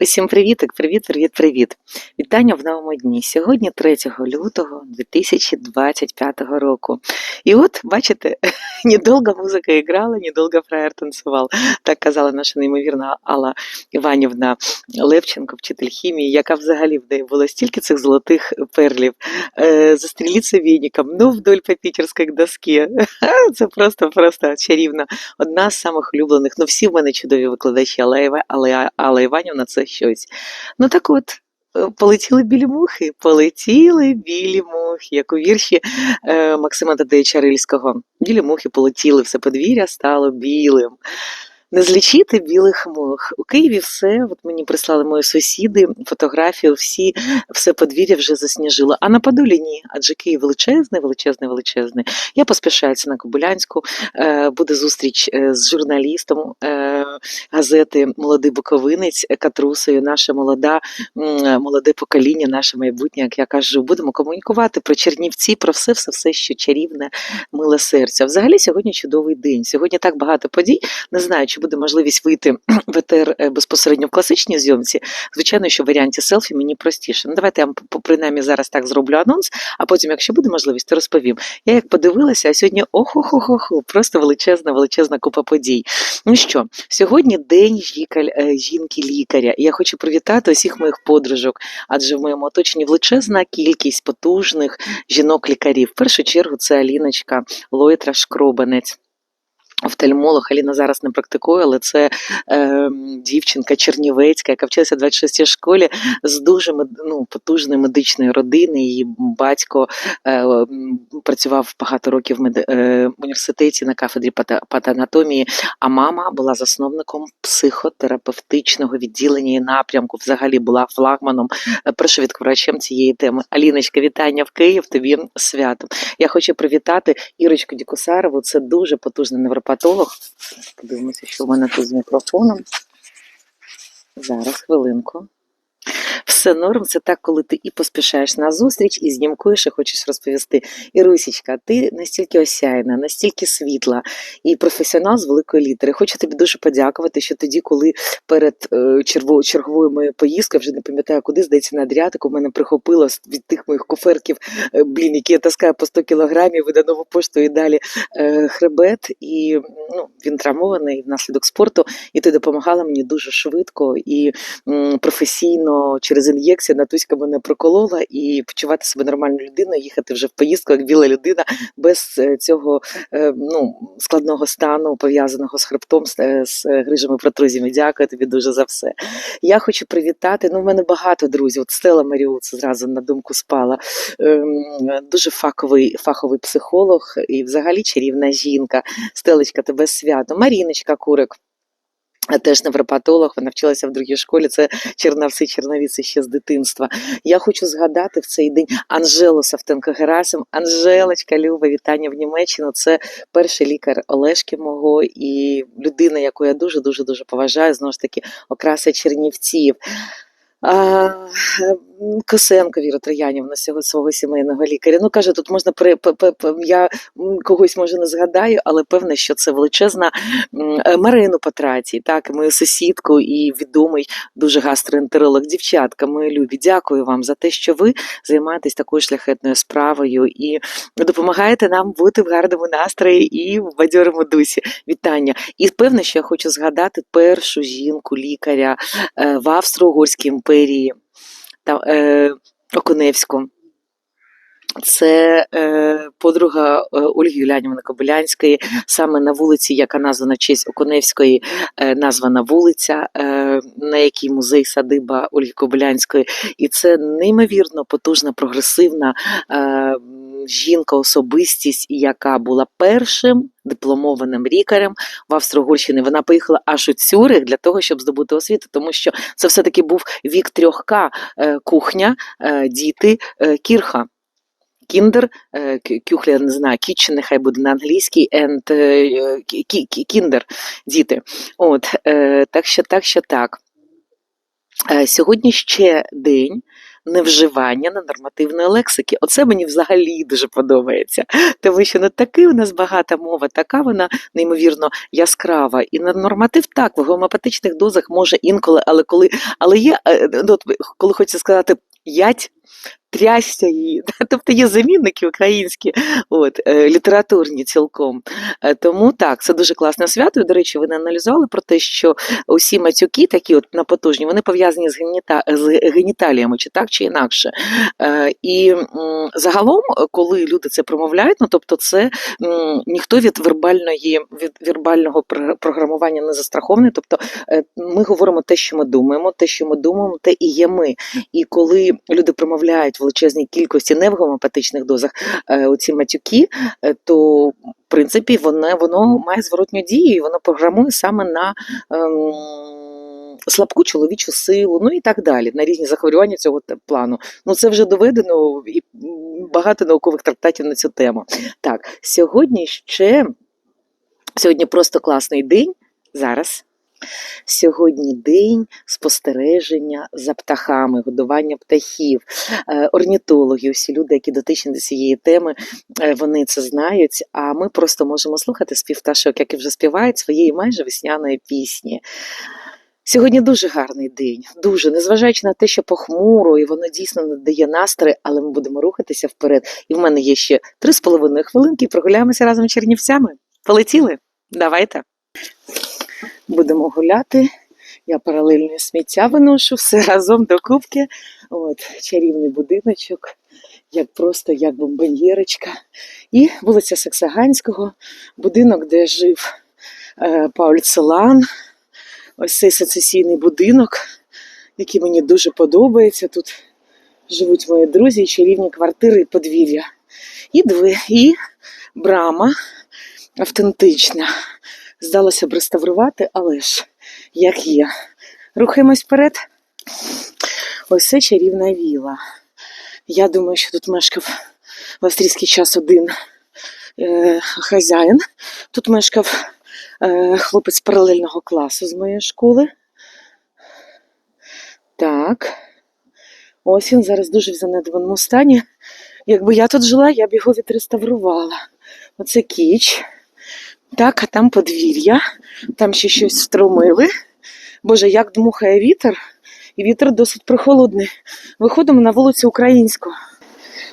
Усім привітик, привіт, привіт, привіт. Вітання в новому дні. Сьогодні 3 лютого 2025 року. І от, бачите, недовго музика іграла, недовго фраєр танцював. Так казала наша неймовірна Алла Іванівна Левченко, вчитель хімії, яка взагалі в неї було стільки цих золотих перлів. Е, застріліться вініком, ну вдоль по пітерській доскі. Це просто, просто чарівно. Одна з самих улюблених. Ну, всі в мене чудові викладачі, але Алла Іванівна це щось. Ну так от. е, Полетіли білі мухи, полетіли білі мухи, як у вірші е, Максима Тадеюча Рильського. Білі мухи полетіли, все подвір'я стало білим. Не злічити білих мух. У Києві все, от мені прислали мої сусіди фотографію, всі, все подвір'я вже засніжило. А на Подолі ні, адже Київ величезний, величезний, величезний. Я поспішаюся на Кобилянську, е, буде зустріч е, з журналістом е, газети Молодий Буковинець Катрусою, наша молода, молоде покоління, наше майбутнє, як я кажу, будемо комунікувати про Чернівці, про все, все, все, що чарівне, миле серця. Взагалі сьогодні чудовий день. Сьогодні так багато подій. Не знаю, чи буде можливість вийти в етер е, безпосередньо в класичній зйомці. Звичайно, що в варіанті селфі мені простіше. Ну, давайте я вам принаймні зараз так зроблю анонс, а потім, якщо буде можливість, то розповім. Я як подивилася, а сьогодні охо-хо-хо-хо, просто величезна, величезна купа подій. Ну що, сьогодні день е, жінки-лікаря. Я хочу привітати усіх моїх подружок, адже в моєму оточенні величезна кількість потужних жінок-лікарів. В першу чергу це Аліночка Лойтра Шкробанець. Офтальмолог Аліна зараз не практикує, але це е, дівчинка чернівецька, яка вчилася в 26-й школі з дуже ну, потужної медичної родини. Її батько е, працював багато років в мед- е, університеті на кафедрі пата- патанатомії, а мама була засновником психотерапевтичного відділення і напрямку. Взагалі була флагманом, е, першовідкривачем цієї теми. Аліночка, вітання в Київ. Тобі свято. Я хочу привітати Ірочку Дікусарову. Це дуже потужний невропатолог. Подивимося, що в мене тут з мікрофоном. Зараз, хвилинку. Все норм, це так, коли ти і поспішаєш на зустріч, і знімкуєш, і хочеш розповісти. Ірусічка, ти настільки осяяна, настільки світла і професіонал з великої літери. Хочу тобі дуже подякувати, що тоді, коли перед е, черговою моєю поїздкою, вже не пам'ятаю куди, здається, на Адріатику, мене прихопило від тих моїх коферків, е, блін, які я таскаю по 100 кілограмів, і пошту і далі е, хребет. І ну, він травмований внаслідок спорту, і ти допомагала мені дуже швидко і професійно через ін'єкцію Натуська мене проколола і почувати себе нормальною людиною, їхати вже в поїздку як біла людина без е, цього е, ну, складного стану, пов'язаного з хребтом, з, е, грижами протрузіями. Дякую тобі дуже за все. Я хочу привітати. Ну, в мене багато друзів. От Стела Маріу, це зразу на думку спала. Ем, Дуже фаховий, фаховий психолог і взагалі чарівна жінка. Стелечка, тебе свято. Маріночка Курик. Теж невропатолог, вона вчилася в другій школі. Це Черновці, Черновіці ще з дитинства. Я хочу згадати в цей день Анжелу Савтенко Герасим. Анжелочка, Люба, вітання в Німеччину. Це перший лікар Олешки мого і людина, яку я дуже дуже дуже поважаю. Знову ж таки, окраса Чернівців. А, Косенко Віра Троянівна, свого сімейного лікаря. Ну каже, тут можна при я когось може не згадаю, але певне, що це величезна е, Марину Патраці, так, мою сусідку і відомий дуже гастроентеролог. Дівчатка, мої любі, дякую вам за те, що ви займаєтесь такою шляхетною справою і допомагаєте нам бути в гарному настрої і в бадьорому дусі. Вітання. І певне, що я хочу згадати першу жінку лікаря е, в Австро-Угорській імперії та е, Окуневську. Це е, подруга е, Ольги Юлянівни Кобилянської, саме на вулиці, яка названа в честь Окуневської, е, названа вулиця, е, на якій музей садиба Ольги Кобилянської. І це неймовірно потужна, прогресивна е, жінка, особистість, яка була першим дипломованим лікарем в Австро-Угорщині. Вона поїхала аж у Цюрих для того, щоб здобути освіту, тому що це все-таки був вік трьохка е, кухня, е, діти, кірха. Е, кюхля, я не знаю, кітчен, нехай буде на англійській, and е, кіндер, діти. От, е, так що так, що так. Е, Сьогодні ще день, невживання ненормативної лексики. Оце мені взагалі дуже подобається. Тому що не таки у нас багата мова, така вона неймовірно яскрава. І на норматив так в гомеопатичних дозах може інколи, але коли але є, ну, коли хочеться сказати ять. Трясся її, тобто є замінники українські, от, е, літературні цілком. Е, Тому так, це дуже класне свято. До речі, ви не аналізували про те, що усі матюки, такі от напотужні, вони пов'язані з, геніта... з геніталіями, чи так, чи інакше. Е, І загалом, коли люди це промовляють, ну тобто, це ніхто від вербальної від вербального програмування не застрахований. Тобто, ми говоримо те, що ми думаємо, те, що ми думаємо, те і є ми. І коли люди промовляють величезній кількості не в гомеопатичних дозах е, оці матюки, е, то в принципі воно, воно має зворотню дію, і воно програмує саме на ем, слабку чоловічу силу, ну і так далі, на різні захворювання цього плану. Ну це вже доведено і багато наукових трактатів на цю тему. Так, сьогодні ще сьогодні просто класний день. Зараз. Сьогодні день спостереження за птахами, годування птахів, Е, орнітологи, всі люди, які дотичні до цієї теми, е, вони це знають. А ми просто можемо слухати спів пташок, які вже співають своєї майже весняної пісні. Сьогодні дуже гарний день, дуже незважаючи на те, що похмуро, і воно дійсно не дає настрій, але ми будемо рухатися вперед. І в мене є ще три з половиною хвилинки. Прогуляємося разом з чернівцями. Полетіли? Давайте. Будемо гуляти. Я паралельно сміття виношу, все разом до кубки. От, чарівний будиночок, як просто як бомбоньєрочка. І вулиця Саксаганського, будинок, де жив е, Пауль Целан. Ось цей сецесійний будинок, який мені дуже подобається. Тут живуть мої друзі, чарівні квартири і подвір'я. І і брама автентична. Здалося б реставрувати, але ж як є. Рухаємось вперед. Ось це чарівна віла. Я думаю, що тут мешкав в австрійський час один е, хазяїн. Тут мешкав е, хлопець паралельного класу з моєї школи. Так. Ось він зараз дуже в занедбаному стані. Якби я тут жила, я б його відреставрувала. Оце кіч. Так, а там подвір'я, там ще щось встромили. Боже, як дмухає вітер, і вітер досить прохолодний. Виходимо на вулицю Українську.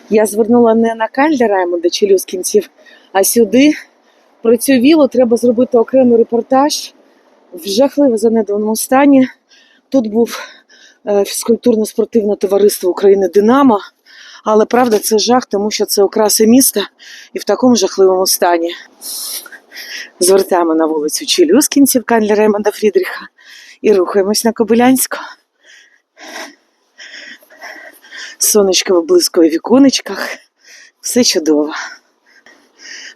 Я звернула не на Кальда Раймонда чи Люскінців, а сюди. Про цю вілу треба зробити окремий репортаж в жахливо занедбаному стані. Тут був е, фізкультурно-спортивне товариство України Динамо. Але правда, це жах, тому що це окраси міста і в такому жахливому стані. Звертаємо на вулицю Челюскінців Канля Реймонда Фрідріха і рухаємось на Кобилянську. Сонечко виблискує в віконечках. Все чудово.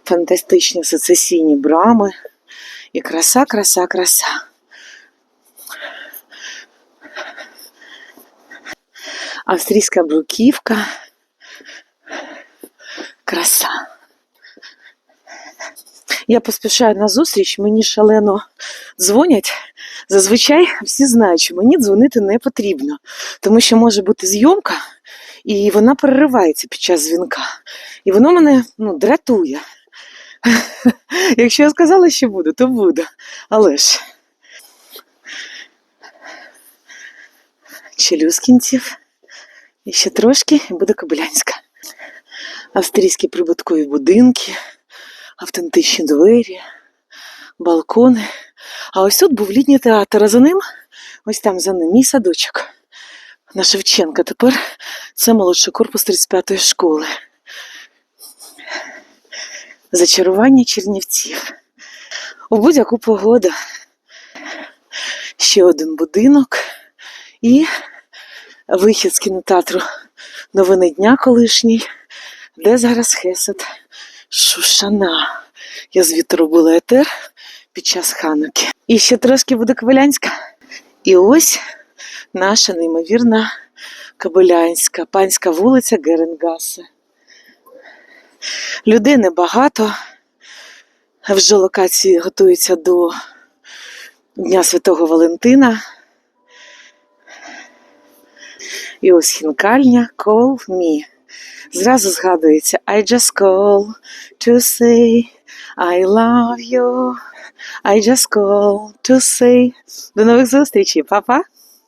Фантастичні сецесійні брами. І краса, краса, краса. Австрійська бруківка. Краса. Я поспішаю на зустріч, мені шалено дзвонять. Зазвичай всі знають, що мені дзвонити не потрібно, тому що може бути зйомка, і вона переривається під час дзвінка. І воно мене ну, дратує. Якщо я сказала, що буду, то буду. Але ж Челюскінців. І ще трошки і буде Кобилянська. Австрійські прибуткові будинки автентичні двері, балкони. А ось тут був літній театр, а за ним, ось там за ним, мій садочок на Шевченка. Тепер це молодший корпус 35-ї школи. Зачарування чернівців. У будь-яку погоду. Ще один будинок і вихід з кінотеатру Новини дня колишній, де зараз Хесед. Шушана. Я звідти робила етер під час хануки. І ще трошки буде Кобилянська. І ось наша неймовірна Кобилянська, панська вулиця Геренгаса. Людей небагато. Вже локації готуються до Дня Святого Валентина. І ось хінкальня Call Me. Зразу згадується I just call to say I love you. I just call to say. До нових зустрічей, папа!